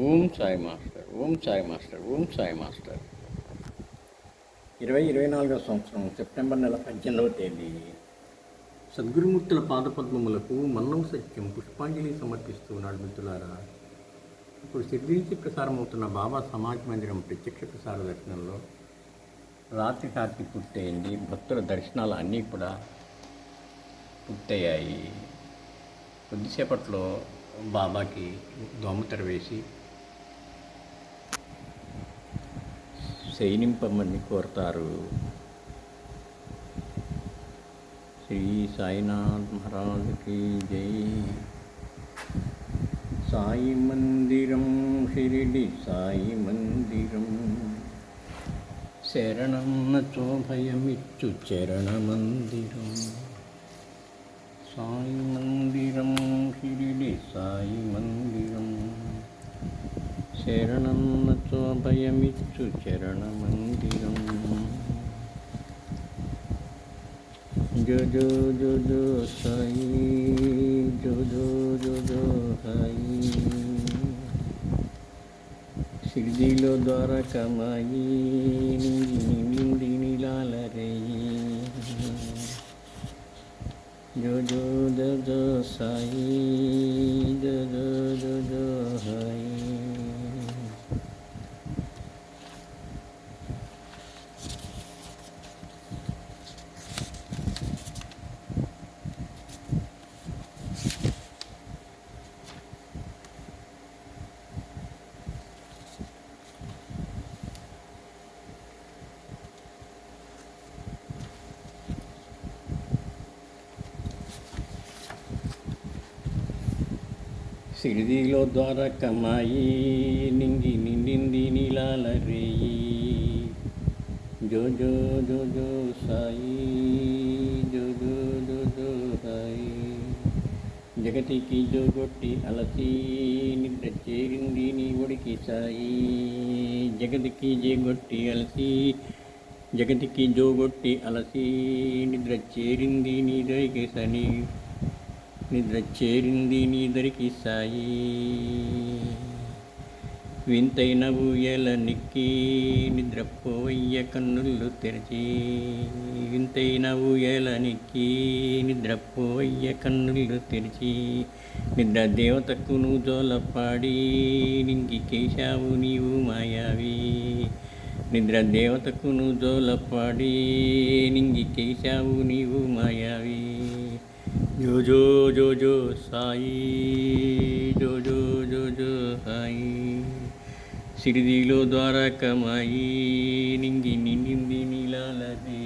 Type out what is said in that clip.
Om Sai master Om Sai master Om Sai master. ఇరవై ఇరవై నాలుగవ సంవత్సరం సెప్టెంబర్ నెల పద్దెనిమిదవ తేదీ. సద్గురుమూర్తుల పాదపద్మములకు మన్నం సత్యం పుష్పాంజలి సమర్పిస్తూ ఉన్నాడు మిత్రులారా. ఇప్పుడు సిద్ధి నుంచి ప్రసారమవుతున్న బాబా సమాజ్ మందిరం ప్రత్యక్ష ప్రసార దర్శనంలో రాత్రి హారతి పూర్తయింది. భక్తుల దర్శనాలు అన్నీ కూడా పూర్తయ్యాయి. కొద్దిసేపట్లో బాబాకి దోమతెర వేసి శయనింపమని కోరతారు. శ్రీ సాయినాథ్ మహారాజుకి జై. సాయి మందిరం షిరిడి సాయి మందిరం. శరణం చోభయమిచ్చు చరణ మందిరం. సాయి మందిరం షిరిడి సాయి మందిరం. శరణన్న చోభయమిచ్చు చరణమందిరం. జో జో జో జో సాయి జో జో జో జో సాయి షిరిడిలో ద్వారకమాయి నిండి నీలాల రేయి జో జో జో జో సాయి జో జో జో జో సాయి సిరిదిలో ద్వారకమాయి నింగి నిండింది నీలాల రేయి. జో జో జో జో సాయి జో జో జో జో సాయి. జగతికి జోగొట్టి అలసి నిద్ర చేరింది నీ ఒడికి సాయి. జగతికి జేగొట్టి అలసి జగతికి జోగొట్టి అలసి నిద్ర చేరింది నీ దరికి సని. నిద్ర చేరింది నీదరికి సాయి. వింతైన ఊయల నిక్కి నిద్రపోయ్య కన్నుళ్ళు తెరిచి. వింతైన ఊయల నిక్కి నిద్రపోయ్య కన్నులు తెరిచి. నిద్ర దేవతకు నువ్వు జోలపాడి నింగి కేశావు నీవు మాయావి. నిద్ర దేవతకు నువ్వు జోలపాడి నింగి కేశావు నీవు మాయావి. జో జో జో జో సాయి జో జో జో జో సాయి. సిరిదిలో ద్వారకమాయి నింగి నిండింది నీలాలదే.